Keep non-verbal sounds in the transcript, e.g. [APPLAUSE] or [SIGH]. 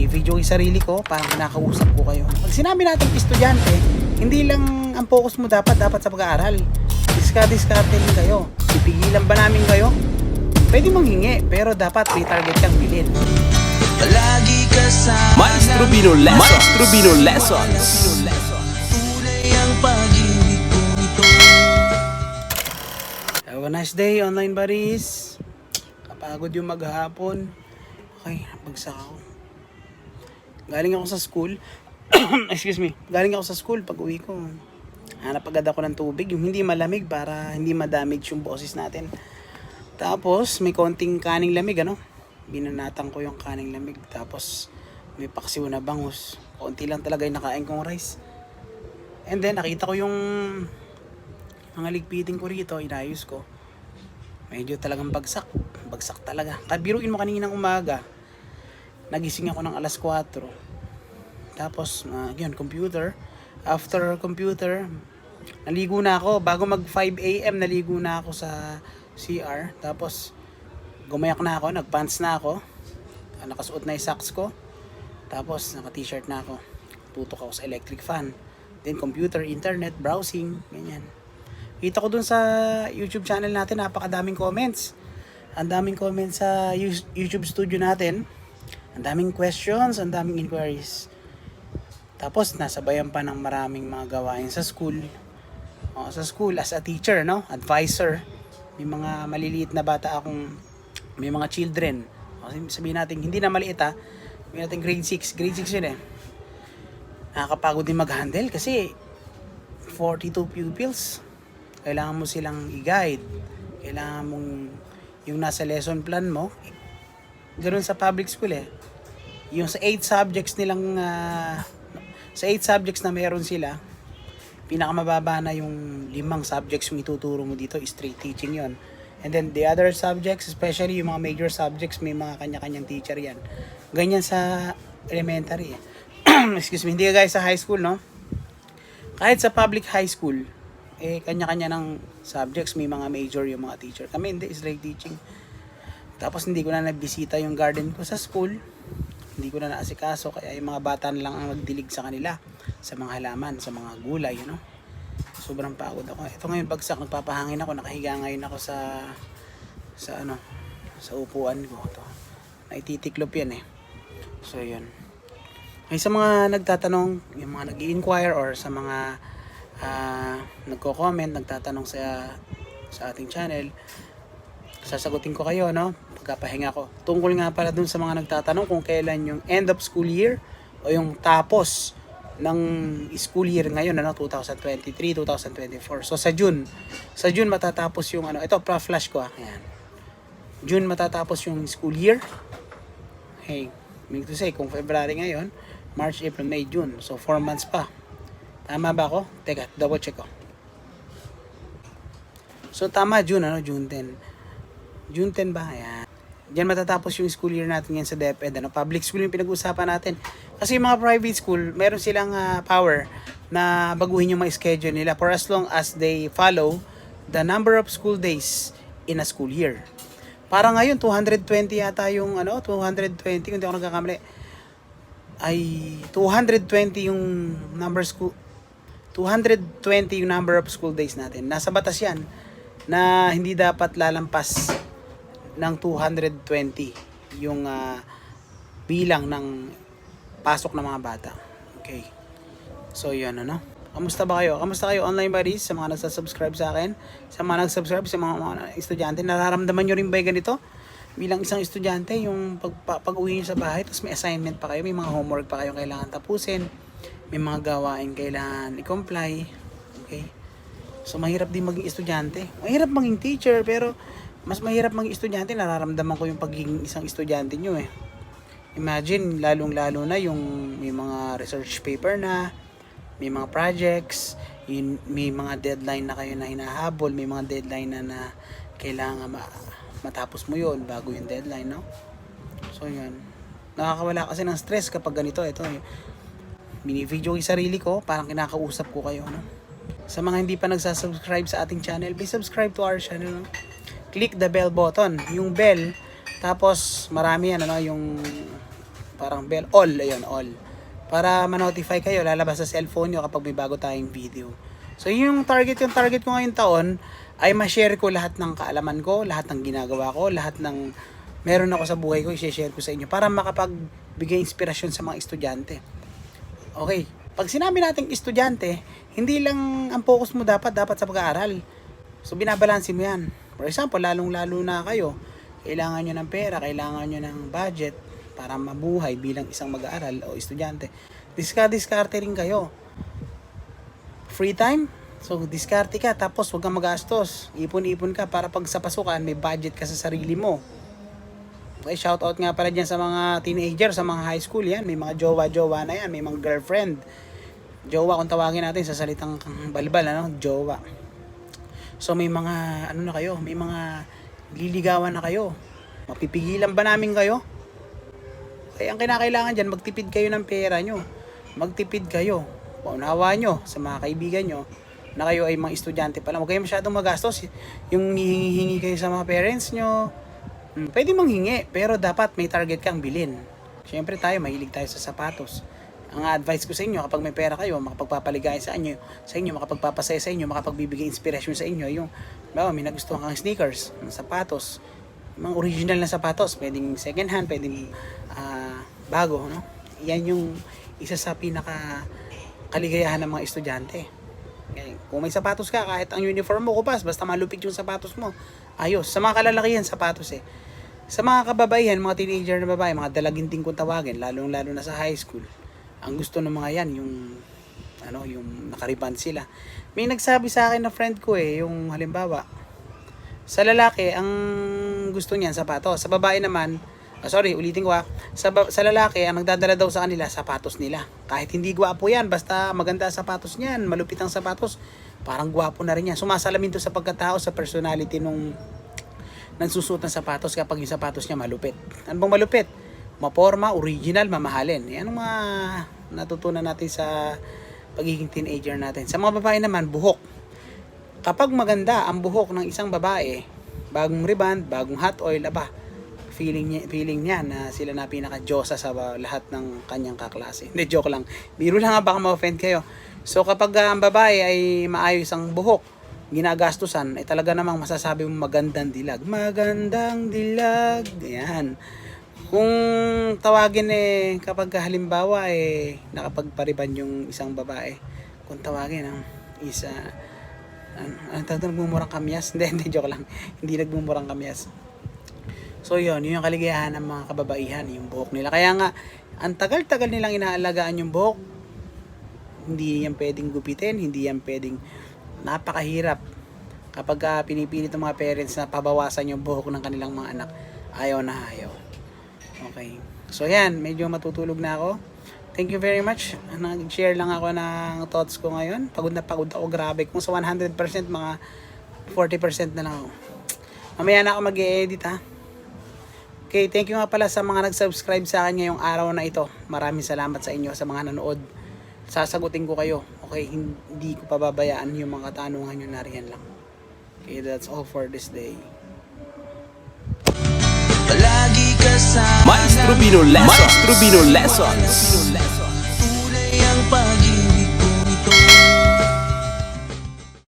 Binibidyo ko yung sarili ko, parang kinakausap ko kayo. Pag sinabi natin estudyante, hindi lang ang focus mo dapat, dapat sa pag-aaral. Diska-diskarte din kayo. Pipigilan ba namin kayo? Pwede manghingi, pero dapat may target kang bilhin. Palagi kasama Maestro Bino Lessons. Maestro Bino Lessons. Tunay ang pag-ibig ko ito Have a nice day, online buddies. Kapagod yung maghapon. Okay, bagsak ako. Galing ako sa school. [COUGHS] Excuse me. Galing ako sa school pag uwi ko. Hanap agad ako ng tubig. Yung hindi malamig para hindi ma-damage yung boses natin. Tapos, may konting kaning lamig, ano? Binanatan ko yung kaning lamig. Tapos, may paksiw na bangus. Konti lang talaga yung nakain kong rice. And then, nakita ko yung mga ligpitin ko rito, inayos ko. Medyo talagang bagsak. Bagsak talaga. Kabiruin mo kaninang umaga, nagising ako ng alas 4. Tapos, uh, yun, computer. After computer, naligo na ako. Bago mag 5 a.m., naligo na ako sa CR. Tapos, gumayak na ako, nagpants na ako. Ah, Nakasuot na yung socks ko. Tapos, naka-t-shirt na ako. Tutok ako sa electric fan. Then, computer, internet, browsing, ganyan. Kita ko dun sa YouTube channel natin, napakadaming comments. Ang daming comments sa YouTube studio natin. Ang daming questions, ang daming inquiries. Tapos, nasabayan pa ng maraming mga gawain sa school. O, sa school, as a teacher, no? Advisor. May mga maliliit na bata akong, may mga children. O, sabihin natin, hindi na maliit ha. Sabihin natin grade 6. Grade 6 yun eh. Nakakapagod din mag-handle kasi 42 pupils. Kailangan mo silang i-guide. Kailangan mong yung nasa lesson plan mo. Ganun sa public school eh. Yung sa 8 subjects nilang ah, sa 8 subjects na meron sila, pinakamababa na yung limang subjects yung ituturo mo dito, straight teaching yon. And then the other subjects, especially yung mga major subjects, may mga kanya-kanyang teacher yan. Ganyan sa elementary eh. [CLEARS THROAT] Excuse me, hindi ka guys sa high school, no? Kahit sa public high school, eh, kanya-kanya ng subjects, may mga major yung mga teacher. Kami hindi, straight teaching. Tapos hindi ko na nabisita yung garden ko sa school. Hindi ko na naasikaso, kaya yung mga bata na lang ang magdilig sa kanila. Sa mga halaman, sa mga gulay, you know? Sobrang pagod ako. Ito ngayon bagsak, nagpapahangin ako, nakahiga ngayon ako sa, sa ano, sa upuan ko. Ito. Naititiklop yan eh. So, yun. Ay sa mga nagtatanong, yung mga nag inquire or sa mga ah, nagko-comment, nagtatanong sa sa ating channel, sasagutin ko kayo, no? Pagkapahinga ko. Tungkol nga pala dun sa mga nagtatanong kung kailan yung end of school year o yung tapos ng school year ngayon, ano, 2023, 2024. So sa June, sa June matatapos yung ano, ito, pa-flash ko ah. Ayan. June matatapos yung school year. Hey, meaning to say, kung February ngayon, March, April, May, June. So, 4 months pa. Tama ba ako? Teka, double check ko. So, tama June, ano? June 10. June 10 ba? Ayan. Diyan matatapos yung school year natin yan sa DepEd. Ano? Public school yung pinag-uusapan natin. Kasi yung mga private school, meron silang ah, power na baguhin yung mga schedule nila for as long as they follow the number of school days in a school year. Parang ngayon, 220 yata yung ano, 220, kung hindi ako nagkakamali ay 220 yung number school 220 yung number of school days natin. Nasa batas yan na hindi dapat lalampas ng 220 yung ah, bilang ng pasok ng mga bata. Okay. So yun ano. Kamusta ba kayo? Kamusta kayo online buddies sa mga nagsasubscribe sa akin? Sa mga nagsubscribe sa mga, mga estudyante, nararamdaman nyo rin ba ganito? bilang isang estudyante, yung pag, pa- pag-uwi nyo sa bahay, tapos may assignment pa kayo, may mga homework pa kayong kailangan tapusin, may mga gawain kailangan i-comply. Okay? So, mahirap din maging estudyante. Mahirap maging teacher, pero mas mahirap maging estudyante. Nararamdaman ko yung pagiging isang estudyante nyo eh. Imagine, lalong-lalo na yung may mga research paper na, may mga projects, yun, may mga deadline na kayo na hinahabol, may mga deadline na na kailangan ma- matapos mo yun bago yung deadline, no? So, yun. Nakakawala kasi ng stress kapag ganito. Ito, eh. Binivideo ko yung sarili ko, parang kinakausap ko kayo, no? Sa mga hindi pa nagsasubscribe sa ating channel, please subscribe to our channel, no? Click the bell button, yung bell, tapos marami yan, ano, yung parang bell, all, ayun, all. Para ma-notify kayo, lalabas sa cellphone nyo kapag may bago tayong video. So yun yung target, yung target ko ngayong taon, ay ma-share ko lahat ng kaalaman ko, lahat ng ginagawa ko, lahat ng meron ako sa buhay ko, i-share ko sa inyo para makapagbigay inspirasyon sa mga estudyante. Okay, pag sinabi nating estudyante, hindi lang ang focus mo dapat, dapat sa pag-aaral. So binabalansin mo yan. For example, lalong-lalo na kayo, kailangan nyo ng pera, kailangan nyo ng budget para mabuhay bilang isang mag-aaral o estudyante. Diska-diskarte rin kayo. Free time? So, diskarte ka, tapos huwag kang magastos. Ipon-ipon ka para pag sa pasukan, may budget ka sa sarili mo. Okay, shout out nga pala dyan sa mga teenager, sa mga high school yan. May mga jowa-jowa na yan, may mga girlfriend. Jowa kung tawagin natin sa salitang balbal, ano? Jowa. So may mga, ano na kayo, may mga liligawan na kayo. Mapipigilan ba namin kayo? Kaya ang kinakailangan dyan, magtipid kayo ng pera nyo. Magtipid kayo. Paunawa nyo sa mga kaibigan nyo na kayo ay mga estudyante pa lang. Huwag kayo masyadong magastos. Yung hihingi kayo sa mga parents nyo, hmm, pwede manghingi, pero dapat may target kang bilin. Siyempre tayo, mahilig tayo sa sapatos. Ang advice ko sa inyo, kapag may pera kayo, makapagpapaligaya sa inyo, sa inyo, makapagpapasaya sa inyo, makapagbibigay inspiration sa inyo, yung, bawa, may nagustuhan kang sneakers, ng sapatos, mga original na sapatos, pwedeng second hand, pwedeng ah, bago, no? Yan yung isa sa pinaka kaligayahan ng mga estudyante. Okay. Kung may sapatos ka, kahit ang uniform mo kupas, basta malupit yung sapatos mo, ayos. Sa mga kalalakihan, sapatos eh. Sa mga kababaihan, mga teenager na babae, mga dalaginting kung tawagin, lalong lalo na sa high school, ang gusto ng mga yan, yung ano, yung nakariban sila. May nagsabi sa akin na friend ko eh, yung halimbawa, sa lalaki, ang gusto niyan, sapatos. Sa babae naman, ah, sorry, ulitin ko ah. Sa, sa lalaki, ang nagdadala daw sa kanila, sapatos nila. Kahit hindi gwapo yan, basta maganda sapatos niyan, malupit ang sapatos, parang gwapo na rin yan. Sumasalamin to sa pagkatao, sa personality nung nagsusuot ng sapatos kapag yung sapatos niya malupit. Ano bang malupit? Maporma, original, mamahalin. Yan ang mga natutunan natin sa pagiging teenager natin. Sa mga babae naman, buhok. Kapag maganda ang buhok ng isang babae, bagong riband, bagong hot oil, aba, feeling niya, feeling niya na sila na pinaka-diyosa sa lahat ng kanyang kaklase. Hindi, joke lang. Biro lang nga, baka ma-offend kayo. So, kapag ah, ang babae ay maayos ang buhok, ginagastusan, ay talaga namang masasabi mo magandang dilag. Magandang dilag. Yan. Kung tawagin eh, kapag halimbawa eh, nakapagpariban yung isang babae, kung tawagin ang isa, ano, ano tawag nagmumurang kamyas? [LAUGHS] Hindi, hindi, joke lang. Hindi nagmumurang kamyas. So yun, yun yung kaligayahan ng mga kababaihan, yung buhok nila. Kaya nga, ang tagal-tagal nilang inaalagaan yung buhok, hindi yan pwedeng gupitin, hindi yan pwedeng napakahirap kapag ah, pinipilit ng mga parents na pabawasan yung buhok ng kanilang mga anak. Ayaw na ayaw. Okay. So yan, medyo matutulog na ako. Thank you very much. Nag-share lang ako ng thoughts ko ngayon. Pagod na pagod ako, grabe. Kung sa 100%, mga 40% na lang ako. Mamaya na ako mag-edit ha. Okay, thank you nga pala sa mga nag-subscribe sa akin ngayong araw na ito. Maraming salamat sa inyo, sa mga nanood. Sasagutin ko kayo. Okay, hindi ko pababayaan yung mga katanungan nyo na riyan lang. Okay, that's all for this day. Palagi kasama Strubino Lessons. Strubino Lessons.